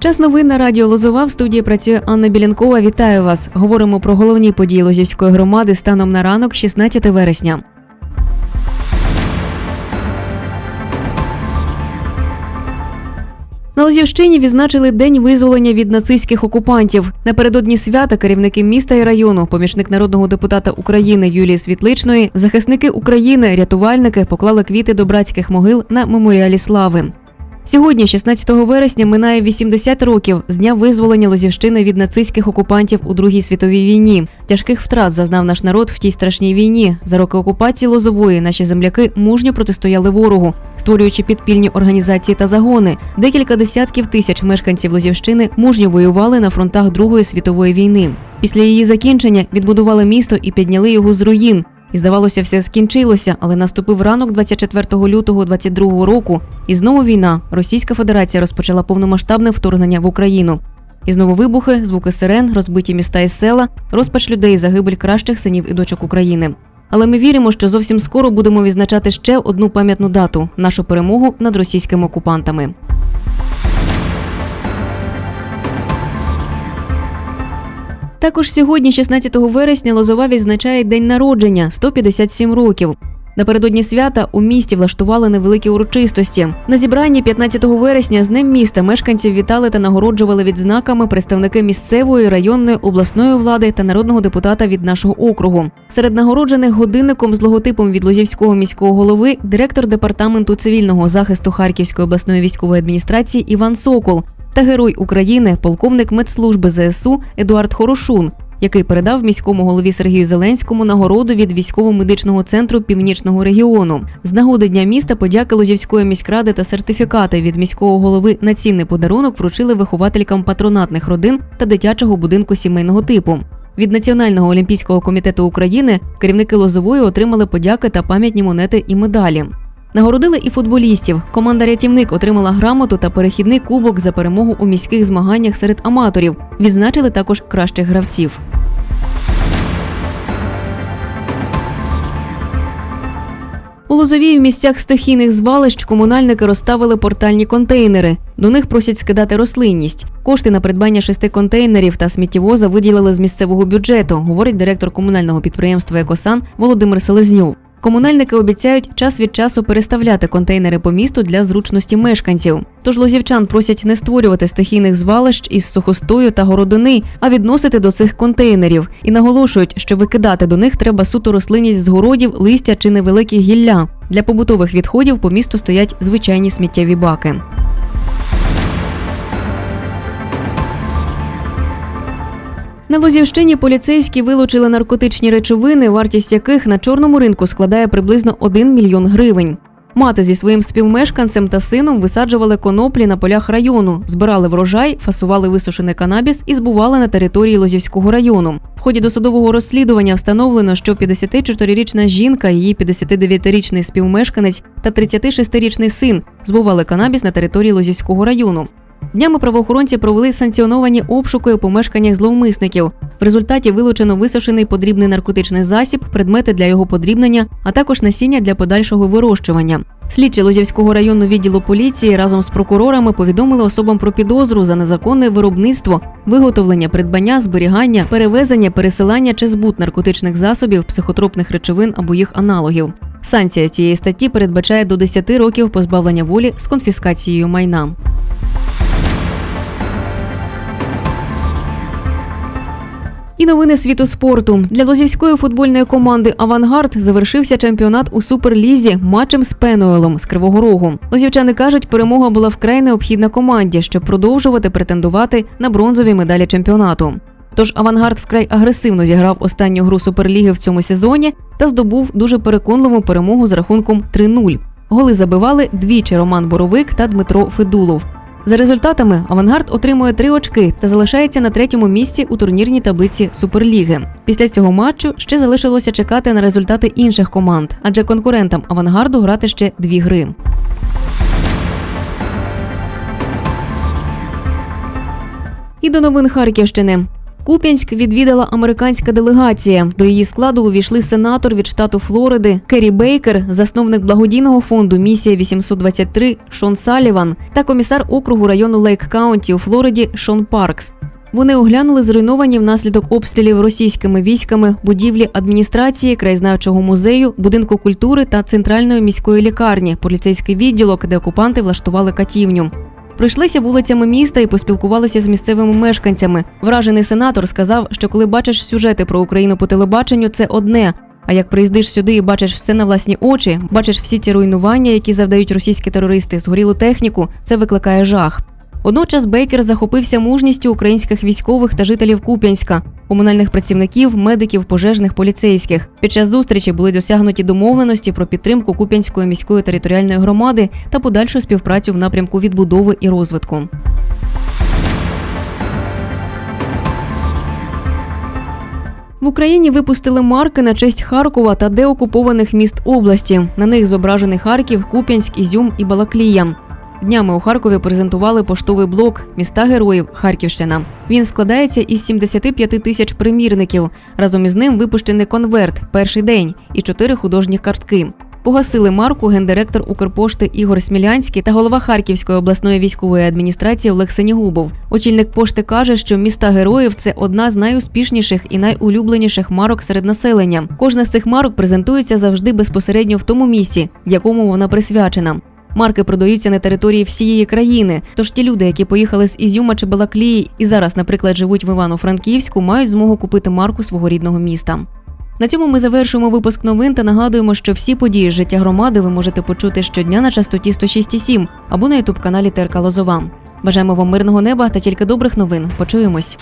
Час новин на радіо Лозова в студії працює Анна Білянкова. Вітаю вас. Говоримо про головні події Лозівської громади станом на ранок, 16 вересня. На Лозівщині відзначили день визволення від нацистських окупантів. Напередодні свята керівники міста і району, помічник народного депутата України Юлії Світличної, захисники України, рятувальники поклали квіти до братських могил на меморіалі слави. Сьогодні, 16 вересня, минає 80 років з дня визволення Лозівщини від нацистських окупантів у Другій світовій війні. Тяжких втрат зазнав наш народ в тій страшній війні. За роки окупації Лозової наші земляки мужньо протистояли ворогу, створюючи підпільні організації та загони. Декілька десятків тисяч мешканців Лозівщини мужньо воювали на фронтах Другої світової війни. Після її закінчення відбудували місто і підняли його з руїн. І здавалося, все скінчилося, але наступив ранок 24 лютого 22 року, і знову війна. Російська Федерація розпочала повномасштабне вторгнення в Україну. І знову вибухи, звуки сирен, розбиті міста і села, розпач людей, загибель кращих синів і дочок України. Але ми віримо, що зовсім скоро будемо відзначати ще одну пам'ятну дату нашу перемогу над російськими окупантами. Також сьогодні, 16 вересня, Лозова відзначає день народження 157 років. Напередодні свята у місті влаштували невеликі урочистості. На зібранні 15 вересня з Днем міста мешканців вітали та нагороджували відзнаками представники місцевої, районної, обласної влади та народного депутата від нашого округу. Серед нагороджених годинником з логотипом від Лозівського міського голови директор департаменту цивільного захисту Харківської обласної військової адміністрації Іван Сокол та герой України, полковник медслужби ЗСУ Едуард Хорошун, який передав міському голові Сергію Зеленському нагороду від військово-медичного центру північного регіону. З нагоди дня міста подяки Лозівської міськради та сертифікати від міського голови на цінний подарунок вручили вихователькам патронатних родин та дитячого будинку сімейного типу. Від Національного олімпійського комітету України керівники Лозової отримали подяки та пам'ятні монети і медалі. Нагородили і футболістів. Команда Рятівник отримала грамоту та перехідний кубок за перемогу у міських змаганнях серед аматорів. Відзначили також кращих гравців. У Лозовій в місцях стихійних звалищ комунальники розставили портальні контейнери. До них просять скидати рослинність. Кошти на придбання шести контейнерів та сміттєвоза виділили з місцевого бюджету, говорить директор комунального підприємства Екосан Володимир Селезньов. Комунальники обіцяють час від часу переставляти контейнери по місту для зручності мешканців. Тож лозівчан просять не створювати стихійних звалищ із сухостою та городини, а відносити до цих контейнерів і наголошують, що викидати до них треба суто рослинність з городів, листя чи невеликі гілля. Для побутових відходів по місту стоять звичайні сміттєві баки. На Лозівщині поліцейські вилучили наркотичні речовини, вартість яких на чорному ринку складає приблизно 1 мільйон гривень. Мати зі своїм співмешканцем та сином висаджували коноплі на полях району, збирали врожай, фасували висушений канабіс і збували на території Лозівського району. В ході досудового розслідування встановлено, що 54-річна жінка, її 59-річний співмешканець та 36-річний син збували канабіс на території Лозівського району. Днями правоохоронці провели санкціоновані обшуки у помешканнях зловмисників. В результаті вилучено висушений подрібний наркотичний засіб, предмети для його подрібнення, а також насіння для подальшого вирощування. Слідчі Лозівського районного відділу поліції разом з прокурорами повідомили особам про підозру за незаконне виробництво, виготовлення, придбання, зберігання, перевезення, пересилання чи збут наркотичних засобів, психотропних речовин або їх аналогів. Санкція цієї статті передбачає до 10 років позбавлення волі з конфіскацією майна. І новини світу спорту для лозівської футбольної команди Авангард завершився чемпіонат у суперлізі матчем з Пенуелом з Кривого Рогу. Лозівчани кажуть, перемога була вкрай необхідна команді, щоб продовжувати претендувати на бронзові медалі чемпіонату. Тож Авангард вкрай агресивно зіграв останню гру суперліги в цьому сезоні та здобув дуже переконливу перемогу з рахунком 3-0. Голи забивали двічі Роман Боровик та Дмитро Федулов. За результатами Авангард отримує три очки та залишається на третьому місці у турнірній таблиці Суперліги. Після цього матчу ще залишилося чекати на результати інших команд, адже конкурентам Авангарду грати ще дві гри. І до новин Харківщини. Куп'янськ відвідала американська делегація. До її складу увійшли сенатор від штату Флориди Керрі Бейкер, засновник благодійного фонду Місія 823 Шон Саліван та комісар округу району Лейк Каунті у Флориді Шон Паркс. Вони оглянули зруйновані внаслідок обстрілів російськими військами будівлі адміністрації, краєзнавчого музею, будинку культури та центральної міської лікарні, поліцейський відділок, де окупанти влаштували катівню. Пройшлися вулицями міста і поспілкувалися з місцевими мешканцями. Вражений сенатор сказав, що коли бачиш сюжети про Україну по телебаченню, це одне. А як приїздиш сюди і бачиш все на власні очі, бачиш всі ці руйнування, які завдають російські терористи, згорілу техніку, це викликає жах. Водночас Бейкер захопився мужністю українських військових та жителів Куп'янська, комунальних працівників, медиків, пожежних, поліцейських. Під час зустрічі були досягнуті домовленості про підтримку Куп'янської міської територіальної громади та подальшу співпрацю в напрямку відбудови і розвитку. В Україні випустили марки на честь Харкова та деокупованих міст області. На них зображений Харків, Куп'янськ, Ізюм і Балаклія. Днями у Харкові презентували поштовий блок міста героїв Харківщина. Він складається із 75 тисяч примірників. Разом із ним випущений конверт перший день і чотири художні картки. Погасили марку гендиректор Укрпошти Ігор Смілянський та голова Харківської обласної військової адміністрації Олег Сенігубов. Очільник пошти каже, що міста героїв це одна з найуспішніших і найулюбленіших марок серед населення. Кожна з цих марок презентується завжди безпосередньо в тому місці, в якому вона присвячена. Марки продаються на території всієї країни. Тож ті люди, які поїхали з Ізюма чи Балаклії і зараз, наприклад, живуть в Івано-Франківську, мають змогу купити марку свого рідного міста. На цьому ми завершуємо випуск новин та нагадуємо, що всі події з життя громади ви можете почути щодня на частоті 106,7 або на ютуб каналі ТРК Лозова. Бажаємо вам мирного неба та тільки добрих новин. Почуємось.